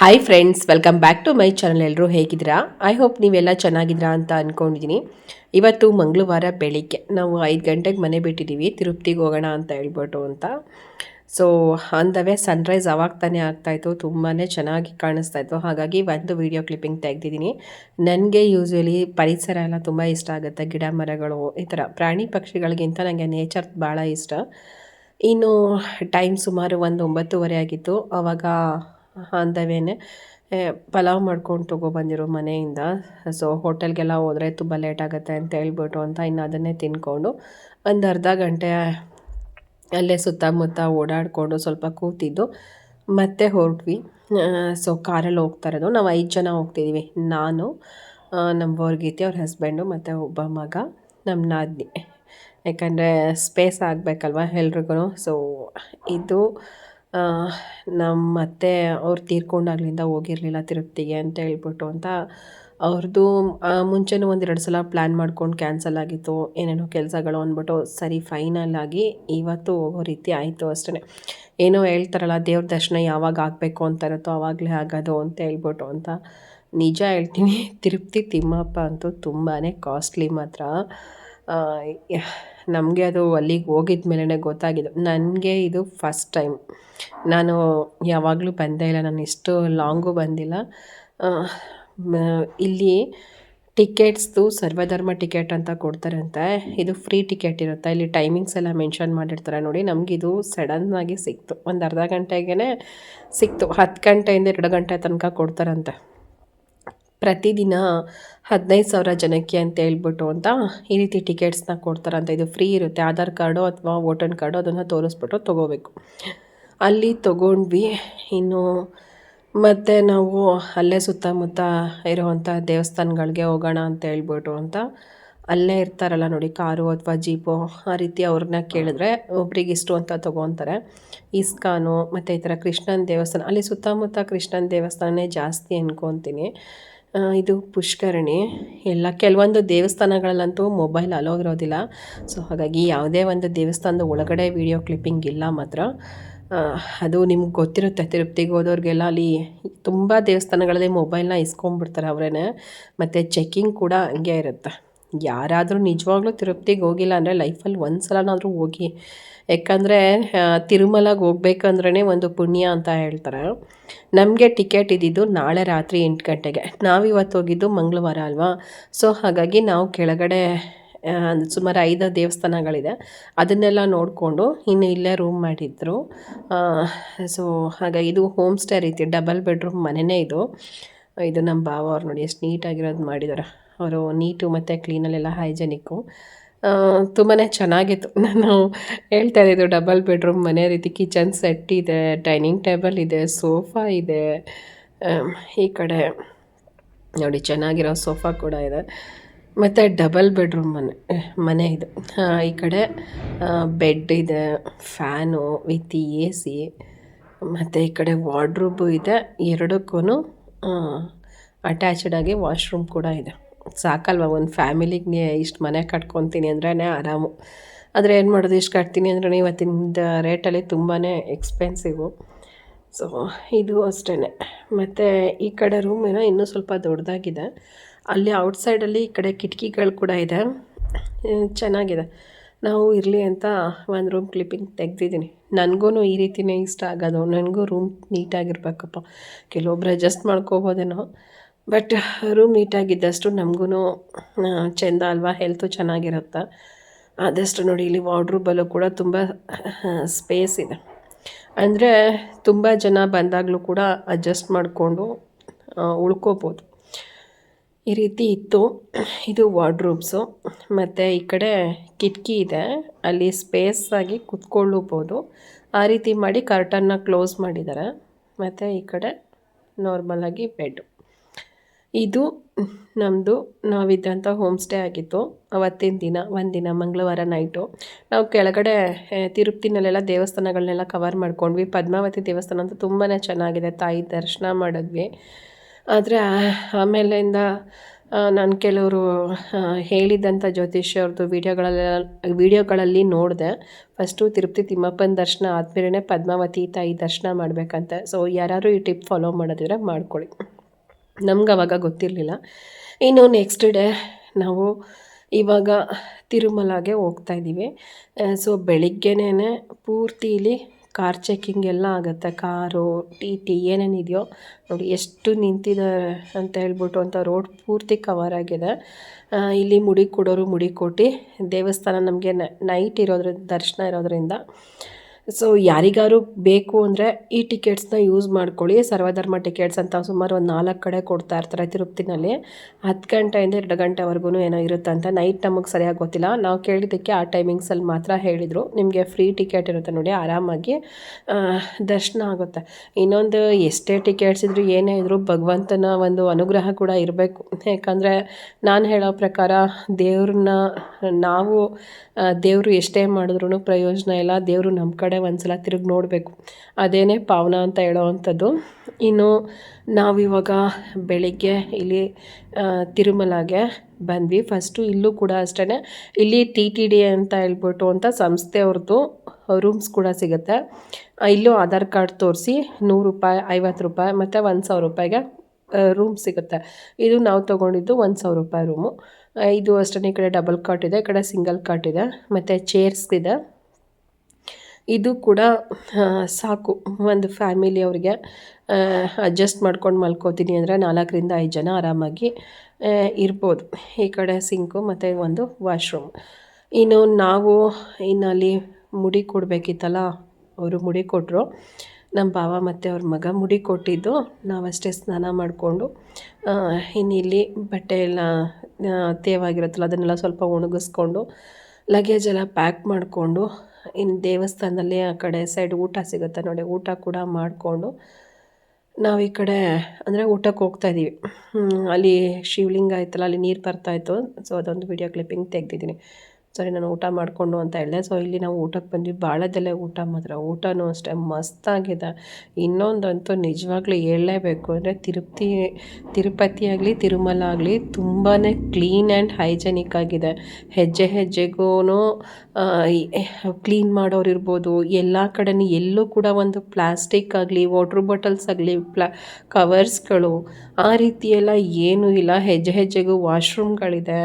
Hi friends welcome back to my channel ಎಲ್ಲರೂ ಹೇಗಿದ್ದೀರಾ? I hope ನೀವೆಲ್ಲ ಚೆನ್ನಾಗಿದ್ದೀರಾ ಅಂತ ಅಂದ್ಕೊಂಡಿದ್ದೀನಿ ಇವತ್ತು ಮಂಗಳವಾರ ಬೆಳಿಗ್ಗೆ ನಾವು ಐದು ಗಂಟೆಗೆ ಮನೆ ಬಿಟ್ಟಿದ್ದೀವಿ. ತಿರುಪ್ತಿಗೆ ಹೋಗೋಣ ಅಂತ ಹೇಳ್ಬಿಟ್ಟು ಅಂತ. ಸೊ ಅಂದವೇ ಸನ್ರೈಸ್ ಅವಾಗ ತಾನೇ ಆಗ್ತಾಯಿತ್ತು ತುಂಬಾ ಚೆನ್ನಾಗಿ ಕಾಣಿಸ್ತಾ ಇತ್ತು. ಹಾಗಾಗಿ ಒಂದು ವೀಡಿಯೋ ಕ್ಲಿಪ್ಪಿಂಗ್ ತೆಗ್ದಿದ್ದೀನಿ. ನನಗೆ ಯೂಶ್ವಲಿ ಪರಿಸರ ಎಲ್ಲ ತುಂಬ ಇಷ್ಟ ಆಗುತ್ತೆ. ಗಿಡ ಮರಗಳು, ಈ ಥರ ಪ್ರಾಣಿ ಪಕ್ಷಿಗಳಿಗಿಂತ ನನಗೆ ನೇಚರ್ ಭಾಳ ಇಷ್ಟ. ಇನ್ನು ಟೈಮ್ ಸುಮಾರು ಒಂದು ಒಂಬತ್ತುವರೆ ಆಗಿತ್ತು. ಆವಾಗ ಅಂದವೇನೆ ಪಲಾವ್ ಮಾಡ್ಕೊಂಡು ತೊಗೊಬಂದಿರೋ ಮನೆಯಿಂದ. ಸೊ ಹೋಟೆಲ್ಗೆಲ್ಲ ಹೋದರೆ ತುಂಬ ಲೇಟ್ ಆಗುತ್ತೆ ಅಂತ ಹೇಳ್ಬಿಟ್ಟು ಅಂತ ಇನ್ನು ಅದನ್ನೇ ತಿನ್ಕೊಂಡು ಒಂದು ಅರ್ಧ ಗಂಟೆ ಅಲ್ಲೇ ಸುತ್ತಮುತ್ತ ಓಡಾಡಿಕೊಂಡು ಸ್ವಲ್ಪ ಕೂತಿದ್ದು. ಮತ್ತೆ ಹೊರಟ್ವಿ. ಸೊ ಕಾರಲ್ಲಿ ಹೋಗ್ತಾ ಇರೋದು. ನಾವು ಐದು ಜನ ಹೋಗ್ತಿದ್ದೀವಿ ನಾನು ನಮ್ಮ ಬೋರ್ಗೀತಿ ಅವ್ರ ಹಸ್ಬೆಂಡು ಮತ್ತು ಒಬ್ಬ ಮಗ ನಮ್ಮ ನಾದಿನಿ. ಯಾಕಂದರೆ ಸ್ಪೇಸ್ ಆಗಬೇಕಲ್ವ ಎಲ್ರಿಗೂ ಸೊ ಇದು ನಮ್ಮ ಅತ್ತೆ ಅವ್ರು ತೀರ್ಕೊಂಡಾಗ್ಲಿಂದ ಹೋಗಿರಲಿಲ್ಲ ತಿರುಪ್ತಿಗೆ ಅಂತ ಹೇಳ್ಬಿಟ್ಟು ಅಂತ ಅವ್ರದ್ದು ಮುಂಚೆನೂ ಒಂದೆರಡು ಸಲ ಪ್ಲ್ಯಾನ್ ಮಾಡ್ಕೊಂಡು ಕ್ಯಾನ್ಸಲ್ ಆಗಿತ್ತು. ಏನೇನೋ ಕೆಲಸಗಳು ಅಂದ್ಬಿಟ್ಟು ಸರಿ ಫೈನಲ್ ಆಗಿ ಇವತ್ತು ಹೋಗೋ ರೀತಿ ಆಯಿತು ಅಷ್ಟೇ ಏನೋ ಹೇಳ್ತಾರಲ್ಲ, ದೇವ್ರ ದರ್ಶನ ಯಾವಾಗ ಆಗಬೇಕು ಅಂತ ಇರುತ್ತೋ ಆವಾಗಲೇ ಆಗೋದು ಅಂತ ಹೇಳ್ಬಿಟ್ಟು ಅಂತ. ನಿಜ ಹೇಳ್ತೀನಿ, ತಿರುಪ್ತಿ ತಿಮ್ಮಪ್ಪ ಅಂತೂ ತುಂಬಾ ಕಾಸ್ಟ್ಲಿ ಮಾತ್ರ. ನಮಗೆ ಅದು ಅಲ್ಲಿಗೆ ಹೋಗಿದ ಮೇಲೇ ಗೊತ್ತಾಗಿದ್ದು. ನನಗೆ ಇದು ಫಸ್ಟ್ ಟೈಮ್ ನಾನು ಯಾವಾಗಲೂ ಬಂದೇ ಇಲ್ಲ, ನಾನು ಇಷ್ಟು ಲಾಂಗು ಬಂದಿಲ್ಲ. ಇಲ್ಲಿ ಟಿಕೆಟ್ಸ್ದು ಸರ್ವಧರ್ಮ ಟಿಕೆಟ್ ಅಂತ ಕೊಡ್ತಾರಂತೆ. ಇದು ಫ್ರೀ ಟಿಕೆಟ್ ಇರುತ್ತೆ. ಇಲ್ಲಿ ಟೈಮಿಂಗ್ಸ್ ಎಲ್ಲ ಮೆನ್ಷನ್ ಮಾಡಿರ್ತಾರೆ ನೋಡಿ. ನಮಗಿದು ಸಡನ್ನಾಗಿ ಸಿಕ್ತು. ಒಂದು ಅರ್ಧ ಗಂಟೆಗೆ ಸಿಕ್ತು. ಹತ್ತು ಗಂಟೆಯಿಂದ ಎರಡು ಗಂಟೆ ತನಕ ಕೊಡ್ತಾರಂತೆ. ಪ್ರತಿದಿನ ಹದಿನೈದು ಸಾವಿರ ಜನಕ್ಕೆ ಅಂತ ಹೇಳ್ಬಿಟ್ಟು ಅಂತ ಈ ರೀತಿ ಟಿಕೆಟ್ಸ್ನ ಕೊಡ್ತಾರಂತ ಇದು ಫ್ರೀ ಇರುತ್ತೆ. ಆಧಾರ್ ಕಾರ್ಡು ಅಥವಾ ವೋಟರ್ ಕಾರ್ಡು ಅದನ್ನು ತೋರಿಸ್ಬಿಟ್ಟು ತೊಗೋಬೇಕು. ಅಲ್ಲಿ ತೊಗೊಂಡ್ವಿ. ಇನ್ನು ಮತ್ತು ನಾವು ಅಲ್ಲೇ ಸುತ್ತಮುತ್ತ ಇರುವಂಥ ದೇವಸ್ಥಾನಗಳಿಗೆ ಹೋಗೋಣ ಅಂತ ಹೇಳ್ಬಿಟ್ಟು ಅಂತ ಅಲ್ಲೇ ಇರ್ತಾರಲ್ಲ ನೋಡಿ, ಕಾರು ಅಥವಾ ಜೀಪು, ಆ ರೀತಿ ಅವ್ರನ್ನ ಕೇಳಿದ್ರೆ ಒಬ್ರಿಗೆ ಇಷ್ಟು ಅಂತ ತೊಗೊತಾರೆ. ಇಸ್ಕಾನು, ಮತ್ತು ಈ ಥರ ಕೃಷ್ಣನ ದೇವಸ್ಥಾನ. ಅಲ್ಲಿ ಸುತ್ತಮುತ್ತ ಕೃಷ್ಣನ ದೇವಸ್ಥಾನನೇ ಜಾಸ್ತಿ ಅನ್ಕೊತೀನಿ. ಇದು ಪುಷ್ಕರಣಿ. ಎಲ್ಲ ಕೆಲವೊಂದು ದೇವಸ್ಥಾನಗಳಲ್ಲಂತೂ ಮೊಬೈಲ್ ಅಲೋ ಇರೋದಿಲ್ಲ. ಸೊ ಹಾಗಾಗಿ ಯಾವುದೇ ಒಂದು ದೇವಸ್ಥಾನದ ಒಳಗಡೆ ವಿಡಿಯೋ ಕ್ಲಿಪ್ಪಿಂಗ್ ಇಲ್ಲ ಮಾತ್ರ. ಅದು ನಿಮ್ಗೆ ಗೊತ್ತಿರುತ್ತೆ, ತಿರುಪ್ತಿಗೆ ಹೋದವ್ರಿಗೆಲ್ಲ ಅಲ್ಲಿ ತುಂಬ ದೇವಸ್ಥಾನಗಳಲ್ಲಿ ಮೊಬೈಲ್ನ ಇಸ್ಕೊಂಡ್ಬಿಡ್ತಾರೆ ಅವರೇ ಮತ್ತು ಚೆಕ್ಕಿಂಗ್ ಕೂಡ ಹಂಗೆ ಇರುತ್ತೆ. ಯಾರಾದರೂ ನಿಜವಾಗ್ಲೂ ತಿರುಪ್ತಿಗೆ ಹೋಗಿಲ್ಲ ಅಂದರೆ ಲೈಫಲ್ಲಿ ಒಂದು ಸಲನಾದರೂ ಹೋಗಿ ಯಾಕಂದರೆ ತಿರುಮಲಗೆ ಹೋಗ್ಬೇಕಂದ್ರೇ ಒಂದು ಪುಣ್ಯ ಅಂತ ಹೇಳ್ತಾರೆ. ನಮಗೆ ಟಿಕೆಟ್ ಇದ್ದಿದ್ದು ನಾಳೆ ರಾತ್ರಿ ಎಂಟು ಗಂಟೆಗೆ. ನಾವು ಇವತ್ತು ಹೋಗಿದ್ದು ಮಂಗಳವಾರ ಅಲ್ವಾ? ಸೊ, ಹಾಗಾಗಿ ನಾವು ಕೆಳಗಡೆ ಸುಮಾರು ಐದು ದೇವಸ್ಥಾನಗಳಿದೆ. ಅದನ್ನೆಲ್ಲ ನೋಡಿಕೊಂಡು ಇನ್ನು ಇಲ್ಲೇ ರೂಮ್ ಮಾಡಿದ್ರು. ಸೊ ಹಾಗಾಗಿ ಇದು ಹೋಮ್ ಸ್ಟೇ ರೀತಿ ಡಬಲ್ ಬೆಡ್ರೂಮ್ ಮನೆಯೇ ಇದು. ಇದು ನಮ್ಮ ಭಾವ ಅವ್ರು ನೋಡಿ, ಎಷ್ಟು ನೀಟಾಗಿರೋದು ಮಾಡಿದ್ದಾರೆ ಅವರು ನೀಟು ಮತ್ತು ಕ್ಲೀನಲ್ಲೆಲ್ಲ ಹೈಜೆನಿಕ್ಕು ತುಂಬಾ ಚೆನ್ನಾಗಿತ್ತು. ನಾನು ಹೇಳ್ತಾ ಇದ್ದಿದ್ದು ಡಬಲ್ ಬೆಡ್ರೂಮ್ ಮನೆ ರೀತಿ ಕಿಚನ್ ಸೆಟ್ ಇದೆ ಡೈನಿಂಗ್ ಟೇಬಲ್ ಇದೆ ಸೋಫಾ ಇದೆ. ಈ ಕಡೆ ನೋಡಿ ಚೆನ್ನಾಗಿರೋ ಸೋಫಾ ಕೂಡ ಇದೆ. ಮತ್ತು ಡಬಲ್ ಬೆಡ್ರೂಮ್ ಮನೆ ಮನೆ ಇದು. ಈ ಕಡೆ ಬೆಡ್ ಇದೆ ಫ್ಯಾನು ವಿತ್ ಎ ಸಿ ಮತ್ತು ಈ ಕಡೆ ವಾರ್ಡ್ರೂಬು ಇದೆ. ಎರಡಕ್ಕೂ ಅಟ್ಯಾಚ್ಡ್ ಆಗಿ ವಾಶ್ರೂಮ್ ಕೂಡ ಇದೆ. ಸಾಕಲ್ವ ಒಂದು ಫ್ಯಾಮಿಲಿಗೆ ಇಷ್ಟು ಮನೆ ಕಟ್ಕೊತೀನಿ ಅಂದ್ರೇ ಆರಾಮು. ಆದರೆ ಏನು ಮಾಡೋದು, ಇಷ್ಟು ಕಟ್ತೀನಿ ಅಂದ್ರೆ ಇವತ್ತಿನ ರೇಟಲ್ಲಿ ತುಂಬಾ ಎಕ್ಸ್ಪೆನ್ಸಿವು ಸೊ ಇದು ಅಷ್ಟೇ ಮತ್ತು ಈ ಕಡೆ ರೂಮ್ ಏನೋ ಇನ್ನೂ ಸ್ವಲ್ಪ ದೊಡ್ಡದಾಗಿದೆ ಅಲ್ಲಿ ಔಟ್ಸೈಡಲ್ಲಿ ಈ ಕಡೆ ಕಿಟಕಿಗಳು ಕೂಡ ಇದೆ. ಚೆನ್ನಾಗಿದೆ. ನಾವು ಇರಲಿ ಅಂತ ಒಂದು ರೂಮ್ ಕ್ಲಿಪ್ಪಿಂಗ್ ತೆಗ್ದಿದ್ದೀನಿ. ನನಗೂ ಈ ರೀತಿನೇ ಇಷ್ಟ ಆಗೋದು. ನನಗೂ ರೂಮ್ ನೀಟಾಗಿರ್ಬೇಕಪ್ಪ ಕೆಲವೊಬ್ರು ಅಡ್ಜಸ್ಟ್ ಮಾಡ್ಕೋಬೋದೇನೋ. ಬಟ್ ರೂಮ್ ನೀಟಾಗಿದ್ದಷ್ಟು ನಮಗೂ ಚೆಂದ ಅಲ್ವಾ? ಹೆಲ್ತು ಚೆನ್ನಾಗಿರುತ್ತೆ? ಆದಷ್ಟು ನೋಡಿ ಇಲ್ಲಿ ವಾರ್ಡ್ರೂಬಲ್ಲೂ ಕೂಡ ತುಂಬ ಸ್ಪೇಸ್ ಇದೆ. ಅಂದರೆ ತುಂಬ ಜನ ಬಂದಾಗಲೂ ಕೂಡ ಅಡ್ಜಸ್ಟ್ ಮಾಡಿಕೊಂಡು ಉಳ್ಕೋಬೋದು. ಈ ರೀತಿ ಇತ್ತು. ಇದು ವಾರ್ಡ್ರೂಬ್ಸು ಮತ್ತು ಈ ಕಡೆ ಕಿಟಕಿ ಇದೆ. ಅಲ್ಲಿ ಸ್ಪೇಸ್ ಆಗಿ ಕುತ್ಕೊಳ್ಳಬಹುದು ಆ ರೀತಿ ಮಾಡಿ ಕರ್ಟನ್ನ ಕ್ಲೋಸ್ ಮಾಡಿದ್ದಾರೆ. ಮತ್ತು ಈ ಕಡೆ ನಾರ್ಮಲಾಗಿ ಬೆಡ್ಡು ಇದು ನಮ್ಮದು ನಾವಿದ್ದಂಥ ಹೋಮ್ ಸ್ಟೇ ಆಗಿತ್ತು. ಅವತ್ತಿನ ದಿನ ಒಂದಿನ ಮಂಗಳವಾರ ನೈಟು. ನಾವು ಕೆಳಗಡೆ ತಿರುಪ್ತಿನಲ್ಲೆಲ್ಲ ದೇವಸ್ಥಾನಗಳನ್ನೆಲ್ಲ ಕವರ್ ಮಾಡ್ಕೊಂಡ್ವಿ. ಪದ್ಮಾವತಿ ದೇವಸ್ಥಾನ ಅಂತೂ ತುಂಬಾ ಚೆನ್ನಾಗಿದೆ. ತಾಯಿ ದರ್ಶನ ಮಾಡಿದ್ವಿ. ಆದರೆ ಆಮೇಲಿಂದ ನಾನು ಕೆಲವರು ಹೇಳಿದ್ದಂಥ ಜ್ಯೋತಿಷ್ಯವ್ರದ್ದು ವೀಡಿಯೋಗಳೆಲ್ಲ ವೀಡಿಯೋಗಳಲ್ಲಿ ನೋಡಿದೆ. ಫಸ್ಟು ತಿರುಪತಿ ತಿಮ್ಮಪ್ಪನ ದರ್ಶನ ಆದಮೇಲೆ ಪದ್ಮಾವತಿ ತಾಯಿ ದರ್ಶನ ಮಾಡಬೇಕಂತೆ. ಸೊ ಯಾರು ಈ ಟಿಪ್ ಫಾಲೋ ಮಾಡೋದಿದ್ರೆ ಮಾಡ್ಕೊಳ್ಳಿ. ನಮ್ಗೆ ಅವಾಗ ಗೊತ್ತಿರಲಿಲ್ಲ. ಇನ್ನು ನೆಕ್ಸ್ಟ್ ಡೇ ನಾವು ಇವಾಗ ತಿರುಮಲಾಗೆ ಹೋಗ್ತಾ ಇದ್ದೀವಿ. ಸೊ ಬೆಳಿಗ್ಗೆನೇ ಪೂರ್ತಿ ಇಲ್ಲಿ ಕಾರ್ ಚೆಕ್ಕಿಂಗ್ ಎಲ್ಲ ಆಗುತ್ತೆ. ಕಾರು ಟಿ ಟಿ ಏನೇನಿದೆಯೋ ನೋಡಿ ಎಷ್ಟು ನಿಂತಿದ್ದಾರೆ ಅಂತ ಹೇಳ್ಬಿಟ್ಟು ಅಂತ ರೋಡ್ ಪೂರ್ತಿ ಕವರ್ ಆಗಿದೆ. ಇಲ್ಲಿ ಮುಡಿ ಕೊಡೋರು ಮುಡಿ ಕೊಟ್ಟು ದೇವಸ್ಥಾನ ನಮಗೆ ನೈಟ್ ಇರೋದ್ರಿಂದ ದರ್ಶನ ಇರೋದ್ರಿಂದ ಸೊ ಯಾರಿಗಾರು ಬೇಕು ಅಂದರೆ ಈ ಟಿಕೆಟ್ಸ್ನ ಯೂಸ್ ಮಾಡ್ಕೊಳ್ಳಿ. ಸರ್ವಧರ್ಮ ಟಿಕೆಟ್ಸ್ ಅಂತ ಸುಮಾರು ಒಂದು ನಾಲ್ಕು ಕಡೆ ಕೊಡ್ತಾ ಇರ್ತಾರೆ ತಿರುಪ್ತಿನಲ್ಲಿ. ಹತ್ತು ಗಂಟೆಯಿಂದ ಎರಡು ಗಂಟೆವರೆಗೂ ಏನೋ ಇರುತ್ತೆ ಅಂತ. ನೈಟ್ ನಮಗೆ ಸರಿಯಾಗಿ ಗೊತ್ತಿಲ್ಲ. ನಾವು ಕೇಳಿದ್ದಕ್ಕೆ ಆ ಟೈಮಿಂಗ್ಸಲ್ಲಿ ಮಾತ್ರ ಹೇಳಿದರು. ನಿಮಗೆ ಫ್ರೀ ಟಿಕೆಟ್ ಇರುತ್ತೆ ನೋಡಿ, ಆರಾಮಾಗಿ. ದರ್ಶನ ಆಗುತ್ತೆ. ಇನ್ನೊಂದು ಎಷ್ಟೇ ಟಿಕೆಟ್ಸ್ ಇದ್ದರೂ ಏನೇ ಇದ್ದರೂ ಭಗವಂತನ ಒಂದು ಅನುಗ್ರಹ ಕೂಡ ಇರಬೇಕು. ಯಾಕಂದರೆ ನಾನು ಹೇಳೋ ಪ್ರಕಾರ ದೇವ್ರನ್ನ ನಾವು ದೇವರು ಎಷ್ಟೇ ಮಾಡಿದ್ರೂ ಪ್ರಯೋಜನ ಇಲ್ಲ. ದೇವರು ನಮ್ಮ ಕಡೆ ಒಂದು ಸಲ ತಿರುಗಿ ನೋಡಬೇಕು. ಅದೇನೇ ಪಾವನ ಅಂತ ಹೇಳೋವಂಥದ್ದು ಇನ್ನು ನಾವಿವಾಗ ಬೆಳಿಗ್ಗೆ ಇಲ್ಲಿ ತಿರುಮಲಗೆ ಬಂದ್ವಿ. ಫಸ್ಟು ಇಲ್ಲೂ ಕೂಡ ಅಷ್ಟೇ ಇಲ್ಲಿ ಟಿ ಟಿ ಡಿ ಅಂತ ಹೇಳ್ಬಿಟ್ಟು ಅಂತ ಸಂಸ್ಥೆಯವ್ರದ್ದು ರೂಮ್ಸ್ ಕೂಡ ಸಿಗುತ್ತೆ. ಇಲ್ಲೂ ಆಧಾರ್ ಕಾರ್ಡ್ ತೋರಿಸಿ ನೂರು ರೂಪಾಯಿ, ಐವತ್ತು ರೂಪಾಯಿ ಮತ್ತು ಒಂದು ಸಾವಿರ ರೂಪಾಯಿಗೆ ರೂಮ್ ಸಿಗುತ್ತೆ. ಇದು ನಾವು ತೊಗೊಂಡಿದ್ದು ಒಂದು ಸಾವಿರ ರೂಪಾಯಿ ರೂಮು. ಇದು ಅಷ್ಟೇ ಈ ಕಡೆ ಡಬಲ್ ಕಾಟ್ ಇದೆ, ಈ ಕಡೆ ಸಿಂಗಲ್ ಕಾಟ್ ಇದೆ, ಮತ್ತು ಚೇರ್ಸ್ ಇದೆ. ಇದು ಕೂಡ ಸಾಕು. ಒಂದು ಫ್ಯಾಮಿಲಿ ಅವರಿಗೆ ಅಡ್ಜಸ್ಟ್ ಮಾಡ್ಕೊಂಡು ಮಲ್ಕೋತೀನಿ ಅಂದರೆ ನಾಲ್ಕರಿಂದ ಐದು ಜನ ಆರಾಮಾಗಿ ಇರ್ಬೋದು. ಈ ಕಡೆ ಸಿಂಕು ಮತ್ತು ಒಂದು ವಾಶ್ರೂಮ್ ಇನ್ನು ನಾವು ಇನ್ನಲ್ಲಿ ಮುಡಿ ಕೊಡಬೇಕಿತ್ತಲ್ಲ, ಅವರು ಮುಡಿ ಕೊಟ್ಟರು ನಮ್ಮ ಭಾವ ಮತ್ತು ಅವ್ರ ಮಗ ಮುಡಿ ಕೊಟ್ಟಿದ್ದು, ನಾವಷ್ಟೇ ಸ್ನಾನ ಮಾಡಿಕೊಂಡು ಇನ್ನು ಇಲ್ಲಿ ಬಟ್ಟೆ ಎಲ್ಲ ತೇವಾಗಿರುತ್ತಲ್ಲ, ಅದನ್ನೆಲ್ಲ ಸ್ವಲ್ಪ ಒಣಗಿಸ್ಕೊಂಡು ಲಗೇಜ್ ಎಲ್ಲ ಪ್ಯಾಕ್ ಮಾಡಿಕೊಂಡು ಇನ್ನು ದೇವಸ್ಥಾನದಲ್ಲಿ ಆ ಕಡೆ ಸೈಡ್ ಊಟ ಸಿಗುತ್ತೆ ನೋಡಿ, ಊಟ ಕೂಡ ಮಾಡಿಕೊಂಡು, ನಾವು ಈ ಕಡೆ ಅಂದರೆ ಊಟಕ್ಕೆ ಹೋಗ್ತಾ ಇದ್ದೀವಿ ಅಲ್ಲಿ ಶಿವಲಿಂಗ ಆಯ್ತಲ್ಲ, ಅಲ್ಲಿ ನೀರು ಬರ್ತಾಯಿತ್ತು ಸೊ ಅದೊಂದು ವಿಡಿಯೋ ಕ್ಲಿಪ್ಪಿಂಗ್ ತೆಗ್ದಿದ್ದೀನಿ. ಸರಿ ನಾನು ಊಟ ಮಾಡಿಕೊಂಡು ಅಂತ ಹೇಳಿದೆ. ಸೊ ಇಲ್ಲಿ ನಾವು ಊಟಕ್ಕೆ ಬಂದ್ವಿ. ಭಾಳದಲ್ಲೇ ಊಟ ಮಾತ್ರ. ಊಟನೂ ಅಷ್ಟೇ ಮಸ್ತಾಗಿದೆ. ಇನ್ನೊಂದಂತೂ ನಿಜವಾಗ್ಲೂ ಹೇಳಲೇಬೇಕು ಅಂದರೆ ತಿರುಪತಿ ತಿರುಪತಿ ಆಗಲಿ, ತಿರುಮಲ ಆಗಲಿ ತುಂಬಾ ಕ್ಲೀನ್ ಆ್ಯಂಡ್ ಹೈಜೆನಿಕ್ ಆಗಿದೆ. ಹೆಜ್ಜೆ ಹೆಜ್ಜೆಗೂ ಕ್ಲೀನ್ ಮಾಡೋರು ಇರ್ಬೋದು. ಎಲ್ಲ ಕಡೆನೂ ಎಲ್ಲೂ ಕೂಡ ಒಂದು ಪ್ಲಾಸ್ಟಿಕ್ ಆಗಲಿ ವಾಟ್ರ್ ಬಾಟಲ್ಸ್ ಆಗಲಿ ಪ್ಲಾ ಕವರ್ಸ್ಗಳು ಆ ರೀತಿಯೆಲ್ಲ ಏನೂ ಇಲ್ಲ. ಹೆಜ್ಜೆ ಹೆಜ್ಜೆಗೂ ವಾಶ್ರೂಮ್ಗಳಿದೆ.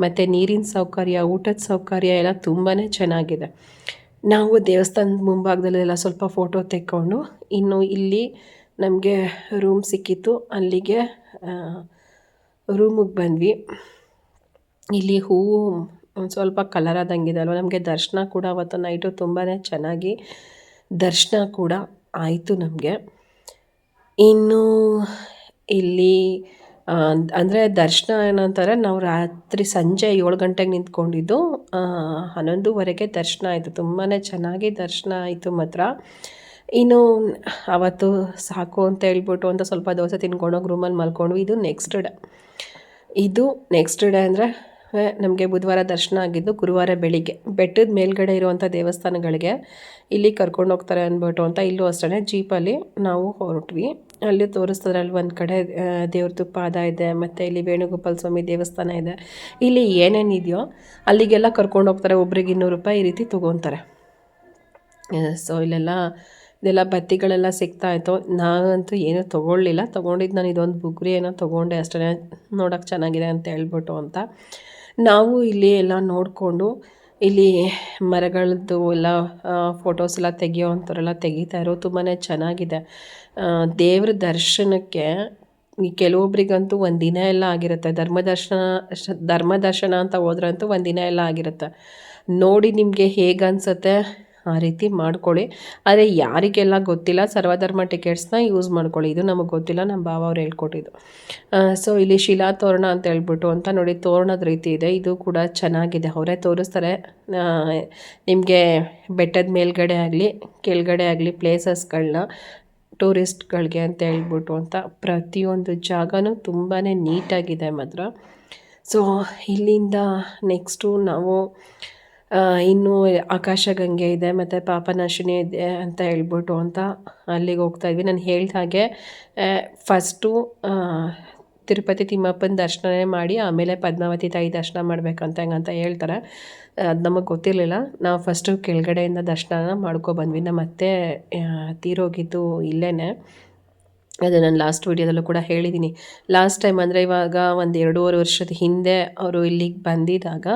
ಮತ್ತು ನೀರಿನ ಸೌಕರ್ಯ, ಊಟದ ಸೌಕರ್ಯ ಎಲ್ಲ ತುಂಬಾ ಚೆನ್ನಾಗಿದೆ. ನಾವು ದೇವಸ್ಥಾನದ ಮುಂಭಾಗದಲ್ಲೆಲ್ಲ ಸ್ವಲ್ಪ ಫೋಟೋ ತೆಕ್ಕೊಂಡು ಇನ್ನು ಇಲ್ಲಿ ನಮಗೆ ರೂಮ್ ಸಿಕ್ಕಿತ್ತು. ಅಲ್ಲಿಗೆ ರೂಮಿಗೆ ಬಂದ್ವಿ. ಇಲ್ಲಿ ಹೂವು ಸ್ವಲ್ಪ ಕಲರ್ ಆದಂಗಿದೆ ಅಲ್ವ? ನಮಗೆ ದರ್ಶನ ಕೂಡ ಅವತ್ತು ನೈಟು ತುಂಬಾ ಚೆನ್ನಾಗಿ ದರ್ಶನ ಕೂಡ ಆಯಿತು ನಮಗೆ. ಇನ್ನು ಇಲ್ಲಿ ಅಂದರೆ ದರ್ಶನ ಏನಂತಾರೆ, ನಾವು ರಾತ್ರಿ ಸಂಜೆ ಏಳು ಗಂಟೆಗೆ ನಿಂತ್ಕೊಂಡಿದ್ದು ಹನ್ನೊಂದುವರೆಗೆ ದರ್ಶನ ಆಯಿತು. ತುಂಬಾ ಚೆನ್ನಾಗಿ ದರ್ಶನ ಆಯಿತು ಮಾತ್ರ. ಇನ್ನು ಅವತ್ತು ಸಾಕು ಅಂತ ಹೇಳ್ಬಿಟ್ಟು ಅಂತ ಸ್ವಲ್ಪ ದೋಸೆ ತಿನ್ಕೊಂಡೋಗಿ ರೂಮಲ್ಲಿ ಮಲ್ಕೊಂಡ್ವಿ. ಇದು ನೆಕ್ಸ್ಟ್ ಡೇ ಇದು ನೆಕ್ಸ್ಟ್ ಡೇ ಅಂದರೆ, ನಮಗೆ ಬುಧವಾರ ದರ್ಶನ ಆಗಿದ್ದು ಗುರುವಾರ ಬೆಳಿಗ್ಗೆ. ಬೆಟ್ಟದ ಮೇಲ್ಗಡೆ ಇರುವಂಥ ದೇವಸ್ಥಾನಗಳಿಗೆ. ಇಲ್ಲಿ ಕರ್ಕೊಂಡು ಹೋಗ್ತಾರೆ ಅಂದ್ಬಿಟ್ಟು ಅಂತ ಇಲ್ಲೂ ಅಷ್ಟೇ ಜೀಪಲ್ಲಿ ನಾವು ಹೊರಟ್ವಿ. ಅಲ್ಲಿ ತೋರಿಸ್ತಾರೆ ಅಲ್ಲಿ ಒಂದು ಕಡೆ ದೇವ್ರದ್ದು ಪಾದ ಇದೆ, ಮತ್ತು ಇಲ್ಲಿ ವೇಣುಗೋಪಾಲ ಸ್ವಾಮಿ ದೇವಸ್ಥಾನ ಇದೆ. ಇಲ್ಲಿ ಏನೇನಿದೆಯೋ ಅಲ್ಲಿಗೆಲ್ಲ ಕರ್ಕೊಂಡು ಹೋಗ್ತಾರೆ, ಒಬ್ರಿಗೆ ಇನ್ನೂರು ರೂಪಾಯಿ ಈ ರೀತಿ ತೊಗೊತಾರೆ. ಸೊ ಇಲ್ಲೆಲ್ಲ, ಇದೆಲ್ಲ ಬತ್ತಿಗಳೆಲ್ಲ ಸಿಗ್ತಾ ಇತ್ತು. ನಾನಂತೂ ಏನೂ ತೊಗೊಳ್ಳಿಲ್ಲ. ತೊಗೊಂಡಿದ್ದು ನಾನು ಇದೊಂದು ಬುಗ್ರಿ ಏನೋ ತೊಗೊಂಡೆ ಅಷ್ಟೇ ನೋಡೋಕೆ ಚೆನ್ನಾಗಿದೆ ಅಂತ ಹೇಳ್ಬಿಟ್ಟು ಅಂತ. ನಾವು ಇಲ್ಲಿ ಎಲ್ಲ ನೋಡಿಕೊಂಡು ಇಲ್ಲಿ ಮರಗಳದ್ದು ಎಲ್ಲ ಫೋಟೋಸ್ ಎಲ್ಲ ತೆಗಿಯೋ ಅಂಥವರೆಲ್ಲ ತೆಗಿತಾಯಿರೋ ತುಂಬಾ ಚೆನ್ನಾಗಿದೆ. ದೇವ್ರ ದರ್ಶನಕ್ಕೆ ಈ ಕೆಲವೊಬ್ರಿಗಂತೂ ಒಂದು ದಿನ ಎಲ್ಲ ಆಗಿರುತ್ತೆ. ಧರ್ಮ ದರ್ಶನ ಧರ್ಮ ಅಂತ ಹೋದ್ರಂತೂ ಒಂದು ದಿನ ಎಲ್ಲ ಆಗಿರುತ್ತೆ. ನೋಡಿ ನಿಮಗೆ ಹೇಗೆ ಅನಿಸುತ್ತೆ? ಆ ರೀತಿ ಮಾಡ್ಕೊಳ್ಳಿ. ಆದರೆ ಯಾರಿಗೆಲ್ಲ ಗೊತ್ತಿಲ್ಲ ಸರ್ವಧರ್ಮ ಟಿಕೆಟ್ಸ್ನ ಯೂಸ್ ಮಾಡ್ಕೊಳ್ಳಿ. ಇದು ನಮಗೆ ಗೊತ್ತಿಲ್ಲ ನಮ್ಮ ಭಾವ ಅವ್ರು ಹೇಳ್ಕೊಟ್ಟಿದ್ದು. ಸೊ ಇಲ್ಲಿ ಶಿಲಾ ತೋರಣ ಅಂತ ಹೇಳ್ಬಿಟ್ಟು ಅಂತ ನೋಡಿ ತೋರಣದ ರೀತಿ ಇದೆ. ಇದು ಕೂಡ ಚೆನ್ನಾಗಿದೆ. ಅವರೇ ತೋರಿಸ್ತಾರೆ. ನಿಮಗೆ ಬೆಟ್ಟದ ಮೇಲ್ಗಡೆ ಆಗಲಿ, ಕೆಳಗಡೆ ಆಗಲಿ ಪ್ಲೇಸಸ್ಗಳನ್ನ ಟೂರಿಸ್ಟ್ಗಳಿಗೆ ಅಂತ ಹೇಳ್ಬಿಟ್ಟು ಅಂತ ಪ್ರತಿಯೊಂದು ಜಾಗನೂ ತುಂಬಾ ನೀಟಾಗಿದೆ ಮಾತ್ರ. ಸೊ ಇಲ್ಲಿಂದ ನೆಕ್ಸ್ಟು ನಾವು ಇನ್ನು ಆಕಾಶಗಂಗೆ ಇದೆ, ಮತ್ತು ಪಾಪನಾಶಿನಿ ಇದೆ ಅಂತ ಹೇಳ್ಬಿಟ್ಟು ಅಂತ ಅಲ್ಲಿಗೆ ಹೋಗ್ತಾ ಇದ್ವಿ. ನಾನು ಹೇಳಿದ ಹಾಗೆ ಫಸ್ಟು ತಿರುಪತಿ ತಿಮ್ಮಪ್ಪನ ದರ್ಶನನೇ ಮಾಡಿ, ಆಮೇಲೆ ಪದ್ಮಾವತಿ ತಾಯಿ ದರ್ಶನ ಮಾಡಬೇಕಂತ ಹೆಂಗಂತ ಹೇಳ್ತಾರೆ. ಅದು ನಮಗೆ ಗೊತ್ತಿರಲಿಲ್ಲ. ನಾವು ಫಸ್ಟು ಕೆಳಗಡೆಯಿಂದ ದರ್ಶನ ಮಾಡ್ಕೊಬಂದ್ವಿ ನಮ್ಮ ಅತ್ತೆ ತೀರೋಗಿದ್ದು ಇಲ್ಲೇ ಅದು ನಾನು ಲಾಸ್ಟ್ ವೀಡಿಯೋದಲ್ಲೂ ಕೂಡ ಹೇಳಿದ್ದೀನಿ ಲಾಸ್ಟ್ ಟೈಮ್ ಅಂದರೆ ಇವಾಗ ಒಂದು ಎರಡೂವರೆ ವರ್ಷದ ಹಿಂದೆ ಅವರು ಇಲ್ಲಿಗೆ ಬಂದಿದ್ದಾಗ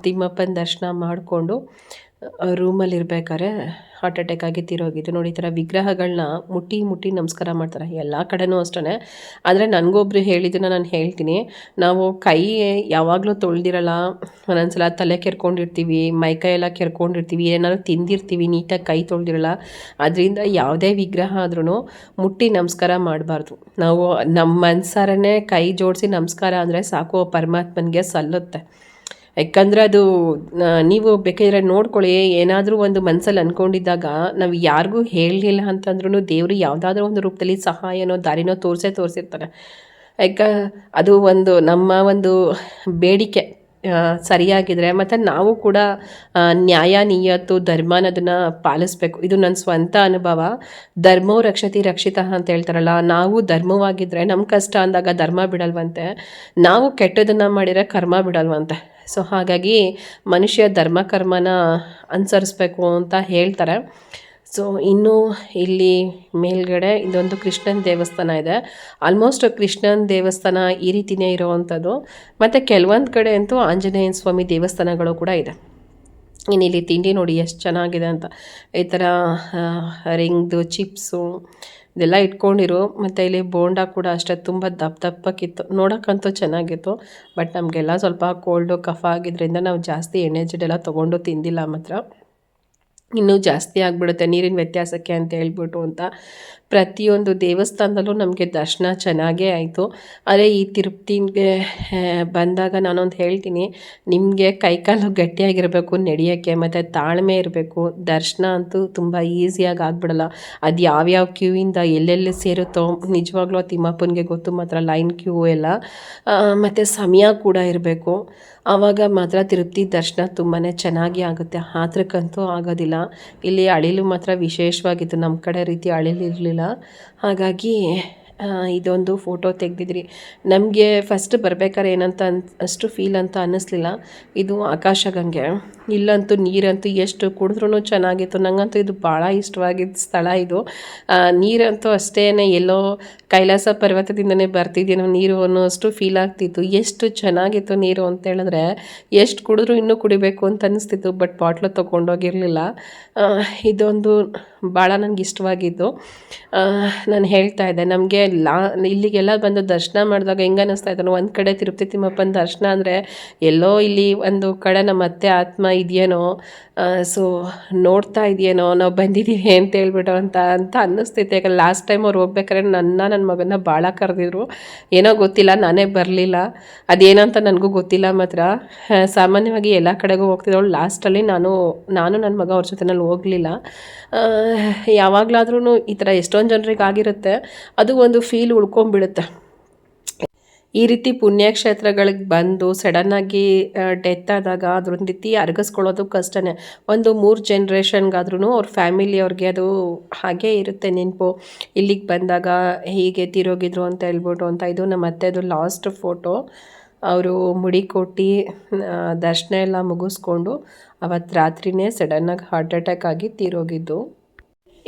ತಿಮ್ಮಪ್ಪನ ದರ್ಶನ ಮಾಡಿಕೊಂಡು ರೂಮಲ್ಲಿ ಹಾರ್ಟ್ ಅಟ್ಯಾಕ್ ಆಗಿ ತೀರೋಗಿದ್ದು. ನೋಡಿ ಈ ಥರ ವಿಗ್ರಹಗಳನ್ನ ಮುಟ್ಟಿ ಮುಟ್ಟಿ ನಮಸ್ಕಾರ ಮಾಡ್ತಾರೆ. ಎಲ್ಲ ಕಡೆನೂ ಅಷ್ಟೇ ಆದರೆ ನನಗೊಬ್ರು ಹೇಳಿದ್ದನ್ನು ನಾನು ಹೇಳ್ತೀನಿ. ನಾವು ಕೈ ಯಾವಾಗಲೂ ತೊಳೆದಿರಲ್ಲ, ಒಂದೊಂದ್ಸಲ ತಲೆ ಕೆರ್ಕೊಂಡಿರ್ತೀವಿ ಮೈಕೈ ಎಲ್ಲ ಕೆರ್ಕೊಂಡಿರ್ತೀವಿ, ಏನಾದ್ರು ತಿಂದಿರ್ತೀವಿ, ನೀಟಾಗಿ ಕೈ ತೊಳೆದಿರಲ್ಲ. ಅದರಿಂದ ಯಾವುದೇ ವಿಗ್ರಹ ಆದ್ರೂ ಮುಟ್ಟಿ ನಮಸ್ಕಾರ ಮಾಡಬಾರ್ದು. ನಾವು ನಮ್ಮ ಮನ್ಸಾರನೇ ಕೈ ಜೋಡಿಸಿ ನಮಸ್ಕಾರ ಅಂದರೆ ಸಾಕು ಪರಮಾತ್ಮನಿಗೆ ಸಲ್ಲುತ್ತೆ. ಯಾಕಂದರೆ ಅದು ನೀವು ಬೇಕಾದ್ರೆ ನೋಡ್ಕೊಳ್ಳಿ, ಏನಾದರೂ ಒಂದು ಮನಸ್ಸಲ್ಲಿ ಅಂದ್ಕೊಂಡಿದ್ದಾಗ ನಾವು ಯಾರಿಗೂ ಹೇಳಲಿಲ್ಲ ಅಂತಂದ್ರೂ ದೇವರು ಯಾವುದಾದ್ರೂ ಒಂದು ರೂಪದಲ್ಲಿ ಸಹಾಯನೋ ದಾರಿನೋ ತೋರಿಸೇ ತೋರಿಸಿರ್ತಾರೆ. ಯಾಕ, ಅದು ಒಂದು ನಮ್ಮ ಒಂದು ಬೇಡಿಕೆ ಸರಿಯಾಗಿದ್ರೆ ಮತ್ತು ನಾವು ಕೂಡ ನ್ಯಾಯ, ನಿಯತ್ತು, ಧರ್ಮ ಅನ್ನೋದನ್ನು ಪಾಲಿಸ್ಬೇಕು. ಇದು ನನ್ನ ಸ್ವಂತ ಅನುಭವ. ಧರ್ಮೋ ರಕ್ಷತಿ, ರಕ್ಷಿತ ಅಂತ ಹೇಳ್ತಾರಲ್ಲ, ನಾವು ಧರ್ಮವಾಗಿದ್ದರೆ ನಮ್ಮ ಕಷ್ಟ ಅಂದಾಗ ಧರ್ಮ ಬಿಡಲ್ವಂತೆ. ನಾವು ಕೆಟ್ಟದನ್ನು ಮಾಡಿದರೆ ಕರ್ಮ ಬಿಡಲ್ವಂತೆ. ಸೊ ಹಾಗಾಗಿ ಮನುಷ್ಯ ಧರ್ಮ ಕರ್ಮನ ಅನುಸರಿಸ್ಬೇಕು ಅಂತ ಹೇಳ್ತಾರೆ. ಸೊ ಇನ್ನು ಇಲ್ಲಿ ಮೇಲ್ಗಡೆ ಇದೊಂದು ಕೃಷ್ಣನ ದೇವಸ್ಥಾನ ಇದೆ. ಆಲ್ಮೋಸ್ಟ್ ಕೃಷ್ಣನ ದೇವಸ್ಥಾನ ಈ ರೀತಿಯೇ ಇರೋವಂಥದ್ದು. ಮತ್ತು ಕೆಲವೊಂದು ಕಡೆ ಅಂತೂ ಆಂಜನೇಯ ಸ್ವಾಮಿ ದೇವಸ್ಥಾನಗಳು ಕೂಡ ಇದೆ. ಇನ್ನು ಇಲ್ಲಿ ತಿಂಡಿ ನೋಡಿ ಎಷ್ಟು ಚೆನ್ನಾಗಿದೆ ಅಂತ. ಈ ಥರ ರಿಂಗ್ದು, ಚಿಪ್ಸು ಇದೆಲ್ಲ ಇಟ್ಕೊಂಡಿರು. ಮತ್ತು ಇಲ್ಲಿ ಬೋಂಡ ಕೂಡ ಅಷ್ಟೇ ತುಂಬ ದಪ್ಪ ದಪ್ಪಕ್ಕಿತ್ತು. ನೋಡೋಕ್ಕಂತೂ ಚೆನ್ನಾಗಿತ್ತು. ಬಟ್ ನಮಗೆಲ್ಲ ಸ್ವಲ್ಪ ಕೋಲ್ಡು, ಕಫ ಆಗಿದ್ದರಿಂದ ನಾವು ಜಾಸ್ತಿ ಎಣ್ಣೆ ಜಿಡ್ಡೆಲ್ಲ ತೊಗೊಂಡು ತಿಂದಿಲ್ಲ ಮಾತ್ರ. ಇನ್ನೂ ಜಾಸ್ತಿ ಆಗಿಬಿಡುತ್ತೆ ನೀರಿನ ವ್ಯತ್ಯಾಸಕ್ಕೆ ಅಂತ ಹೇಳ್ಬಿಟ್ಟು ಅಂತ ಪ್ರತಿಯೊಂದು ದೇವಸ್ಥಾನದಲ್ಲೂ ನಮಗೆ ದರ್ಶನ ಚೆನ್ನಾಗೇ ಆಯಿತು. ಆದರೆ ಈ ತಿರುಪ್ತಿಗೆ ಬಂದಾಗ ನಾನೊಂದು ಹೇಳ್ತೀನಿ. ನಿಮಗೆ ಕೈಕಾಲು ಗಟ್ಟಿಯಾಗಿರಬೇಕು, ನಡೆಯೋಕ್ಕೆ, ಮತ್ತು ತಾಳ್ಮೆ ಇರಬೇಕು. ದರ್ಶನ ಅಂತೂ ತುಂಬ ಈಸಿಯಾಗಿ ಆಗ್ಬಿಡಲ್ಲ. ಅದು ಯಾವ್ಯಾವ ಕ್ಯೂವಿಂದ ಎಲ್ಲೆಲ್ಲಿ ಸೇರುತ್ತೋ, ನಿಜವಾಗ್ಲೂ ತಿಮ್ಮಪ್ಪನಿಗೆ ಗೊತ್ತು, ಮಾತ್ರ ಲೈನ್ ಕ್ಯೂ ಎಲ್ಲ. ಮತ್ತು ಸಮಯ ಕೂಡ ಇರಬೇಕು. ಆವಾಗ ಮಾತ್ರ ತಿರುಪ್ತಿ ದರ್ಶನ ತುಂಬಾ ಚೆನ್ನಾಗಿ ಆಗುತ್ತೆ. ಆತ್ರಕ್ಕಂತೂ ಆಗೋದಿಲ್ಲ. ಇಲ್ಲಿ ಅಳಿಲು ಮಾತ್ರ ವಿಶೇಷವಾಗಿತ್ತು. ನಮ್ಮ ಕಡೆ ರೀತಿ ಅಳಿಲು ಇರಲಿಲ್ಲ. ಹಾಗಾಗಿ ಇದೊಂದು ಫೋಟೋ ತೆಗೆದಿದ್ರಿ. ನಮಗೆ ಫಸ್ಟ್ ಬರಬೇಕಾದ್ರೆ ಏನಂತ ಅನ್, ಅಷ್ಟು ಫೀಲ್ ಅಂತ ಅನ್ನಿಸ್ಲಿಲ್ಲ. ಇದು ಆಕಾಶಗಂಗೆ ಇಲ್ಲಂತೂ ನೀರಂತೂ ಎಷ್ಟು ಕುಡಿದ್ರೂ ಚೆನ್ನಾಗಿತ್ತು. ನನಗಂತೂ ಇದು ಭಾಳ ಇಷ್ಟವಾಗಿದ್ದ ಸ್ಥಳ ಇದು. ನೀರಂತೂ ಅಷ್ಟೇ ಎಲ್ಲೋ ಕೈಲಾಸ ಪರ್ವತದಿಂದನೇ ಬರ್ತಿದ್ದೀನೋ ನೀರು ಅನ್ನೋಷ್ಟು ಫೀಲ್ ಆಗ್ತಿತ್ತು. ಎಷ್ಟು ಚೆನ್ನಾಗಿತ್ತು ನೀರು ಅಂತ ಹೇಳಿದ್ರೆ, ಎಷ್ಟು ಕುಡಿದ್ರೂ ಇನ್ನೂ ಕುಡಿಬೇಕು ಅಂತ ಅನ್ನಿಸ್ತಿತ್ತು, ಬಟ್ ಬಾಟ್ಲು ತೊಗೊಂಡೋಗಿರಲಿಲ್ಲ. ಇದೊಂದು ಭಾಳ ನನಗೆ ಇಷ್ಟವಾಗಿದ್ದು. ನಾನು ಹೇಳ್ತಾ ಇದ್ದೆ, ನಮಗೆ ಲಾ, ಇಲ್ಲಿಗೆಲ್ಲ ಬಂದು ದರ್ಶನ ಮಾಡಿದಾಗ ಹೆಂಗೆ ಅನ್ನಿಸ್ತಾ ಇದ್ದಾನೋ ಒಂದು ಕಡೆ ತಿರುಪತಿ ತಿಮ್ಮಪ್ಪನ ದರ್ಶನ ಅಂದರೆ ಎಲ್ಲೋ ಇಲ್ಲಿ ಒಂದು ಕಡೆ ನಮ್ಮ ಅತ್ತೆ ಆತ್ಮ ಇದೆಯೇನೋ ಸೊ ನೋಡ್ತಾ ಇದೆಯೇನೋ, ನಾವು ಬಂದಿದ್ದೀವಿ ಅಂತ ಹೇಳ್ಬಿಟ್ಟು ಅಂತ ಅಂತ ಅನ್ನಿಸ್ತೈತೆ ಯಾಕಂದ್ರೆ ಲಾಸ್ಟ್ ಟೈಮ್ ಅವ್ರು ಹೋಗ್ಬೇಕಾದ್ರೆ ನನ್ನ ನನ್ನ ಮಗನ ಭಾಳ ಕರೆದಿದ್ರು. ಏನೋ ಗೊತ್ತಿಲ್ಲ, ನಾನೇ ಬರಲಿಲ್ಲ. ಅದೇನಂತ ನನಗೂ ಗೊತ್ತಿಲ್ಲ ಮಾತ್ರ. ಸಾಮಾನ್ಯವಾಗಿ ಎಲ್ಲ ಕಡೆಗೂ ಹೋಗ್ತಿದ್ದವಳು. ಲಾಸ್ಟಲ್ಲಿ ನಾನು ನಾನು ನನ್ನ ಮಗ ಅವ್ರ ಜೊತೆನಲ್ಲಿ ಹೋಗಲಿಲ್ಲ. ಯಾವಾಗಲಾದ್ರೂ ಈ ಥರ ಎಷ್ಟೊಂದು ಜನರಿಗೆ ಆಗಿರುತ್ತೆ, ಅದು ಒಂದು ಫೀಲ್ ಉಳ್ಕೊಂಬಿಡುತ್ತೆ ಈ ರೀತಿ ಪುಣ್ಯಕ್ಷೇತ್ರಗಳಿಗೆ ಬಂದು ಸಡನ್ನಾಗಿ ಡೆತ್ ಆದಾಗ ಅದ್ರೊಂದು ರೀತಿ ಅರಗಿಸ್ಕೊಳ್ಳೋದು ಕಷ್ಟನೇ ಒಂದು ಮೂರು ಜನ್ರೇಷನ್ಗಾದ್ರೂ ಅವ್ರ ಫ್ಯಾಮಿಲಿಯವ್ರಿಗೆ ಅದು ಹಾಗೇ ಇರುತ್ತೆ ನೆನಪು. ಇಲ್ಲಿಗೆ ಬಂದಾಗ ಹೀಗೆ ತಿರೋಗಿದ್ರು ಅಂತ ಹೇಳ್ಬಿಟ್ಟು ಅಂತ. ಇದು ನಮ್ಮ ಅತ್ತೆದು ಲಾಸ್ಟ್ ಫೋಟೋ ಅವರು ಮುಡಿ ಕೊಟ್ಟು ದರ್ಶನ ಎಲ್ಲ ಮುಗಿಸ್ಕೊಂಡು ಅವತ್ತು ರಾತ್ರಿನೇ ಸಡನ್ನಾಗಿ ಹಾರ್ಟ್ ಅಟ್ಯಾಕ್ ಆಗಿ ತೀರೋಗಿದ್ದು.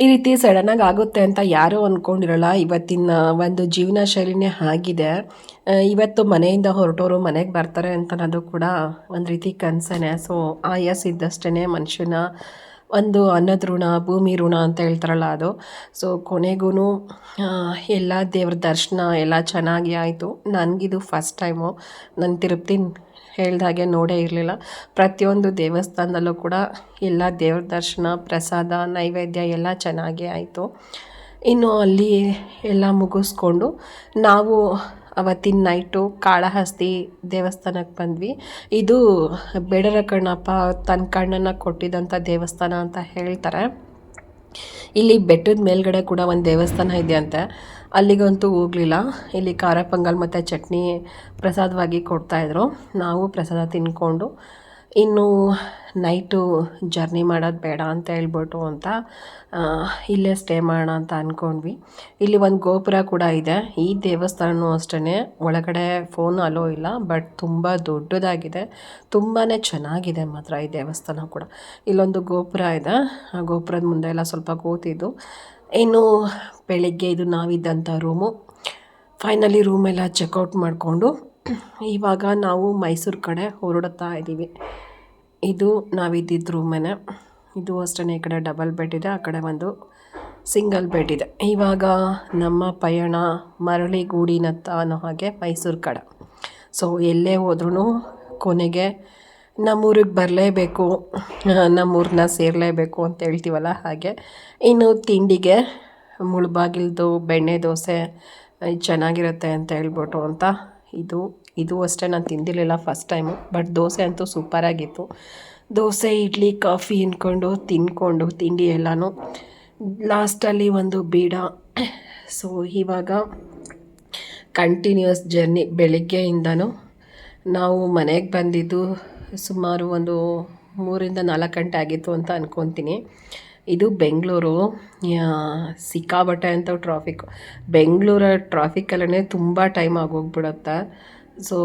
ಈ ರೀತಿ ಸಡನ್ನಾಗಿ ಆಗುತ್ತೆ ಅಂತ ಯಾರೂ ಅಂದ್ಕೊಂಡಿರಲ್ಲ ಇವತ್ತಿನ ಒಂದು ಜೀವನ ಶೈಲಿನೇ ಆಗಿದೆ. ಇವತ್ತು ಮನೆಯಿಂದ ಹೊರಟೋರು ಮನೆಗೆ ಬರ್ತಾರೆ ಅಂತ ಅನ್ನೋದು ಕೂಡ ಒಂದು ರೀತಿ ಕನಸನೇ. ಸೊ, ಆಯಸ್ ಇದ್ದಷ್ಟೇ ಮನುಷ್ಯನ. ಒಂದು ಅನ್ನದ ಋಣ, ಭೂಮಿ ಋಣ ಅಂತ ಹೇಳ್ತಾರಲ್ಲ ಅದು. ಸೊ ಕೊನೆಗೂ ಎಲ್ಲ ದೇವ್ರ ದರ್ಶನ ಎಲ್ಲ ಚೆನ್ನಾಗಿ ಆಯಿತು. ನನಗಿದು ಫಸ್ಟ್ ಟೈಮು ನಾನು ತಿರುಪ್ತಿ ಹೇಳ್ದಾಗೆ ನೋಡೇ ಇರಲಿಲ್ಲ. ಪ್ರತಿಯೊಂದು ದೇವಸ್ಥಾನದಲ್ಲೂ ಕೂಡ ಎಲ್ಲ ದೇವ್ರ ದರ್ಶನ, ಪ್ರಸಾದ, ನೈವೇದ್ಯ ಎಲ್ಲ ಚೆನ್ನಾಗೇ ಆಯಿತು. ಇನ್ನು ಅಲ್ಲಿ ಎಲ್ಲ ಮುಗಿಸ್ಕೊಂಡು ನಾವು ಅವತ್ತಿನ ನೈಟು ಕಾಳಹಸ್ತಿ ದೇವಸ್ಥಾನಕ್ಕೆ ಬಂದ್ವಿ. ಇದು ಬೇಡರ ಕಣ್ಣಪ್ಪ ತನ್ನ ಕಣ್ಣನ್ನು ಕೊಟ್ಟಿದ್ದಂಥ ದೇವಸ್ಥಾನ ಅಂತ ಹೇಳ್ತಾರೆ. ಇಲ್ಲಿ ಬೆಟ್ಟದ ಮೇಲ್ಗಡೆ ಕೂಡ ಒಂದು ದೇವಸ್ಥಾನ ಇದೆ ಅಂತೆ. ಅಲ್ಲಿಗಂತೂ ಹೋಗಲಿಲ್ಲ. ಇಲ್ಲಿ ಖಾರ ಪೊಂಗಲ್ ಮತ್ತು ಚಟ್ನಿ ಪ್ರಸಾದವಾಗಿ ಕೊಡ್ತಾಯಿದ್ರು ನಾವು ಪ್ರಸಾದ ತಿನ್ಕೊಂಡು ಇನ್ನು ನೈಟು ಜರ್ನಿ ಮಾಡೋದು ಬೇಡ ಅಂತ ಹೇಳ್ಬಿಟ್ಟು ಅಂತ ಇಲ್ಲೇ ಸ್ಟೇ ಮಾಡೋಣ ಅಂತ ಅಂದ್ಕೊಂಡ್ವಿ ಇಲ್ಲಿ ಒಂದು ಗೋಪುರ ಕೂಡ ಇದೆ. ಈ ದೇವಸ್ಥಾನವೂ ಅಷ್ಟೇ ಒಳಗಡೆ ಫೋನ್ ಅಲೋ ಇಲ್ಲ ಬಟ್ ತುಂಬ ದೊಡ್ಡದಾಗಿದೆ. ತುಂಬಾ ಚೆನ್ನಾಗಿದೆ ಮಾತ್ರ ಈ ದೇವಸ್ಥಾನ ಕೂಡ. ಇಲ್ಲೊಂದು ಗೋಪುರ ಇದೆ. ಆ ಗೋಪುರದ ಮುಂದೆ ಎಲ್ಲ ಸ್ವಲ್ಪ ಕೂತಿದ್ದು. ಇನ್ನು ಬೆಳಿಗ್ಗೆ ಇದು ನಾವಿದ್ದಂಥ ರೂಮು. ಫೈನಲಿ ರೂಮೆಲ್ಲ ಚೆಕ್ಔಟ್ ಮಾಡಿಕೊಂಡು ಇವಾಗ ನಾವು ಮೈಸೂರು ಕಡೆ ಹೊರಡುತ್ತಾ ಇದ್ದೀವಿ. ಇದು ನಾವಿದ್ದಿದ್ದ ರೂಮೇನೆ. ಇದು ಅಷ್ಟೇ ಈ ಕಡೆ ಡಬಲ್ ಬೆಡ್ ಇದೆ, ಆ ಕಡೆ ಒಂದು ಸಿಂಗಲ್ ಬೆಡ್ ಇದೆ. ಇವಾಗ ನಮ್ಮ ಪಯಣ ಮರಳಿಗೂಡಿನತ್ತ ಅನ್ನೋ ಹಾಗೆ ಮೈಸೂರು ಕಡೆ. ಸೊ ಎಲ್ಲೇ ಹೋದ್ರೂ ಕೊನೆಗೆ ನಮ್ಮೂರಿಗೆ ಬರಲೇಬೇಕು ನಮ್ಮೂರನ್ನ ಸೇರಲೇಬೇಕು ಅಂತ ಹೇಳ್ತೀವಲ್ಲ ಹಾಗೆ. ಇನ್ನು ತಿಂಡಿಗೆ ಮುಳ್ಬಾಗಿಲ್ದು ಬೆಣ್ಣೆ ದೋಸೆ ಚೆನ್ನಾಗಿರುತ್ತೆ ಅಂತ ಹೇಳ್ಬಿಟ್ಟು ಅಂತ ಇದು ಇದು ಅಷ್ಟೇ ನಾನು ತಿಂದಿರಲಿಲ್ಲ ಫಸ್ಟ್ ಟೈಮು ಬಟ್ ದೋಸೆ ಅಂತೂ ಸೂಪರಾಗಿತ್ತು ದೋಸೆ, ಇಡ್ಲಿ, ಕಾಫಿ ಅಂದ್ಕೊಂಡು ತಿಂದ್ಕೊಂಡು ತಿಂಡಿ ಎಲ್ಲನೂ. ಲಾಸ್ಟಲ್ಲಿ ಒಂದು ಬೀಡ. ಸೊ ಇವಾಗ ಕಂಟಿನ್ಯೂಸ್ ಜರ್ನಿ ಬೆಳಿಗ್ಗೆಯಿಂದನೂ ನಾವು ಮನೆಗೆ ಬಂದಿದ್ದು ಸುಮಾರು ಒಂದು ಮೂರಿಂದ ನಾಲ್ಕು ಗಂಟೆ ಆಗಿತ್ತು ಅಂತ ಅನ್ಕೊತೀನಿ. ಇದು ಬೆಂಗಳೂರು ಸಿಕ್ಕಾಬಟ್ಟೆ ಅಂತ ಟ್ರಾಫಿಕ್ ಬೆಂಗಳೂರ ಟ್ರಾಫಿಕಲ್ಲೇ ತುಂಬ ಟೈಮ್ ಆಗೋಗ್ಬಿಡುತ್ತೆ. ಸೊ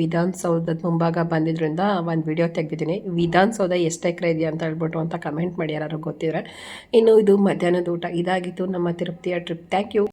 ವಿಧಾನಸೌಧದ ಮುಂಭಾಗ ಬಂದಿದ್ದರಿಂದ ಒಂದು ವಿಡಿಯೋ ತೆಗೆದಿದ್ದೀನಿ. ವಿಧಾನಸೌಧ ಎಷ್ಟು ಎಕರೆ ಇದೆಯಾ ಅಂತ ಹೇಳ್ಬಿಟ್ಟು ಅಂತ ಕಮೆಂಟ್ ಮಾಡಿ ಯಾರು ಗೊತ್ತಿದ್ರೆ. ಇನ್ನು ಇದು ಮಧ್ಯಾಹ್ನದ ಊಟ. ಇದಾಗಿತ್ತು ನಮ್ಮ ತಿರುಪತಿಯ ಟ್ರಿಪ್ ಥ್ಯಾಂಕ್ ಯು